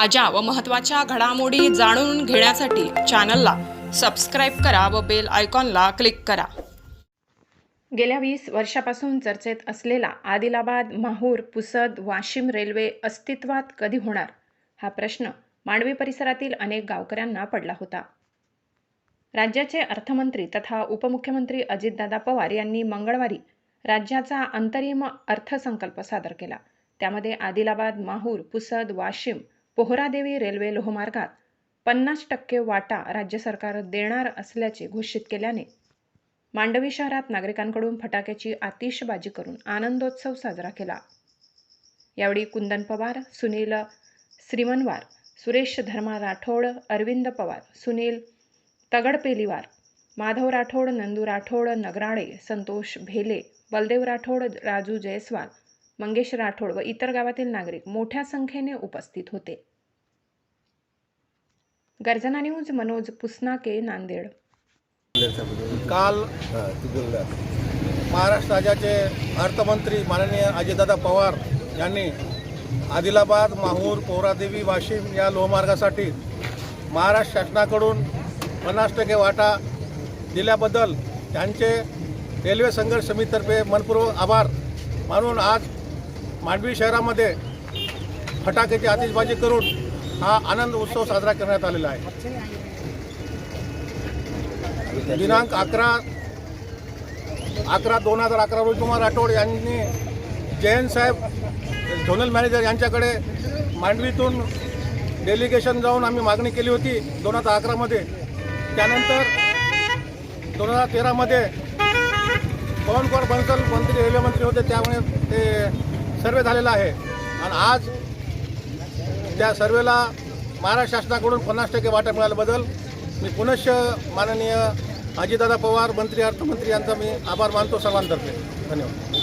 ताज्या व महत्त्वाच्या घडामोडी जाणून घेण्यासाठी चॅनलला सबस्क्राईब करा व बेल आयकॉनला क्लिक करा. गेल्या वीस वर्षापासून चर्चेत असलेला आदिलाबाद माहूर पुसद वाशिम रेल्वे अस्तित्वात कधी होणार? हा प्रश्न मांडवी परिसरातील अनेक गावकऱ्यांना पडला होता. राज्याचे अर्थमंत्री तथा उपमुख्यमंत्री अजितदादा पवार यांनी मंगळवारी राज्याचा अंतरिम अर्थसंकल्प सादर केला. त्यामध्ये आदिलाबाद माहूर पुसद वाशिम पोहरादेवी रेल्वे लोहमार्गात पन्नास टक्के वाटा राज्य सरकार देणार असल्याचे घोषित केल्याने मांडवी शहरात नागरिकांकडून फटाक्याची आतिषबाजी करून आनंदोत्सव साजरा केला. यावेळी कुंदन पवार सुनील श्रीमनवार सुरेश धर्मा राठोड अरविंद पवार सुनील तगडपेलीवार माधव राठोड नंदू राठोड नगराळे संतोष भेले बलदेव राठोड राजू जयस्वाल मंगेश राठोड व इतर गावातील नागरिक मोठ्या संख्येने उपस्थित होते. गर्जना न्यूज मनोज पुसनाके नांदेड. काल महाराष्ट्र राज्याचे अर्थमंत्री माननीय अजितदादा पवार यांनी आदिलाबाद माहूर पोहरादेवी वाशिम या लोहमार्गासाठी महाराष्ट्र शासनाकडून पन्नास टक्के वाटा दिल्याबद्दल त्यांचे रेल्वे संघर्ष समितीतर्फे मनपूर्वक आभार मानून आज मांडवी शहरामध्ये फटाक्याची आतिषबाजी करून हा आनंद उत्सव साजरा करण्यात आलेला आहे. दिनांक अकरा अकरा दोन हजार अकरा रोजी कुमार राठोड यांनी जयंत साहेब झोनल मॅनेजर यांच्याकडे मांडवीतून डेलिगेशन जाऊन आम्ही मागणी केली होती दोन हजार अकरामध्ये. त्यानंतर दोन हजार तेरामध्ये पवनकुमार बन्सल मंत्री रेल्वे मंत्री होते त्यामुळे ते सर्वे झालेला आहे. आणि आज त्या सर्वेला महाराष्ट्र शासनाकडून पन्नास टक्के वाटा मिळाल्याबद्दल मी पुनश्च माननीय अजितदादा पवार मंत्री अर्थमंत्री यांचा मी आभार मानतो सर्वांतर्फे. धन्यवाद.